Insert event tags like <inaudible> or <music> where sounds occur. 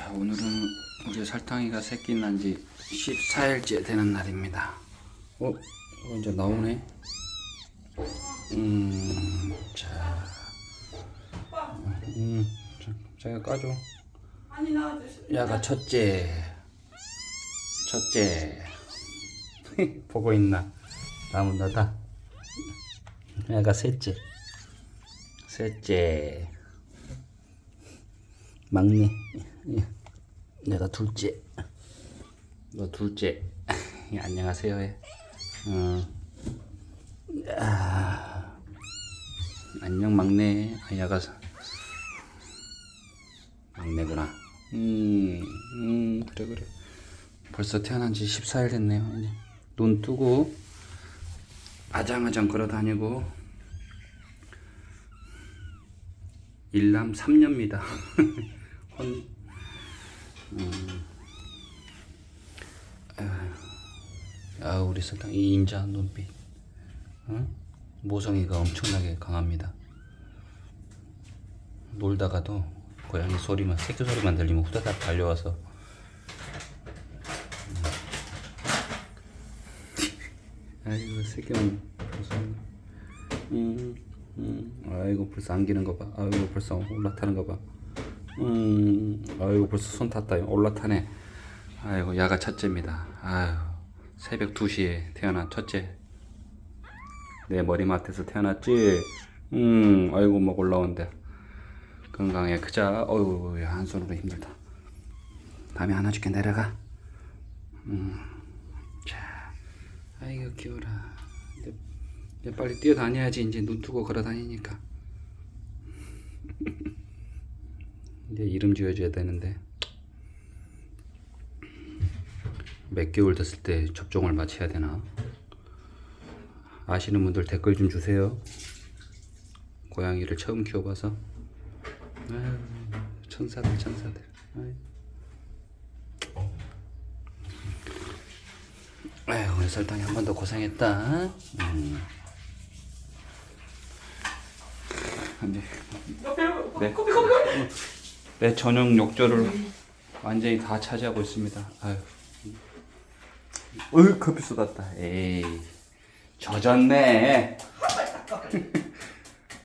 자, 오늘은 우리 설탕이가 새끼 난 지 14일째 되는 날입니다. 어, 어, 이제 나오네. 음, 자. 음, 자, 자기가 까줘. 아니 나와주세요. 야가 첫째. 첫째. <laughs> 보고 있나? 나무 너다. 야가 셋째. 셋째. 막내. 내가 둘째. 너 둘째. 안녕하세요 해. 어. 아. 안녕 막내. 아, 야가 막내구나. 음, 음, 그래, 그래. 벌써 태어난 지 14일 됐네요. 이제 눈 뜨고, 아장아장 걸어 다니고, 일남 3년입니다. <laughs> 혼, 음, 아, 우리 설탕, 이 인자한 눈빛. 응? 모성이가 엄청나게 강합니다. 놀다가도 고양이 소리만 새끼 소리만 들리면 후다닥 달려와서 음. <laughs> 아이고 새끼만 무서워 음, 음. 아이고 벌써 안기는 거봐 아이고 벌써 올라타는 거봐 음, 아이고 벌써 손 탔다 올라타네 아이고 야가 첫째입니다 아유 새벽 2시에 태어난 첫째. 내 머리맡에서 태어났지? 음 아이고 막 올라온대 건강해. 크자. 어우 야, 한 손으로 힘들다. 다음에 하나 줄게 내려가. 음자 아이고 귀여워라. 이제, 이제 빨리 뛰어다녀야지. 이제 눈 뜨고 걸어 다니니까. 이제 <laughs> 이름 지어줘야 되는데 몇 개월 됐을 때 접종을 마쳐야 되나? 아시는 분들 댓글 좀 주세요. 고양이를 처음 키워봐서. 아유, 천사들 천사들. 아유. 아유 우리 설탕이 한 번 더 고생했다. 음. 이제 네. 내 저녁 욕조를 완전히 다 차지하고 있습니다. 아유 어이 커피 쏟았다. 에이 젖었네 <laughs>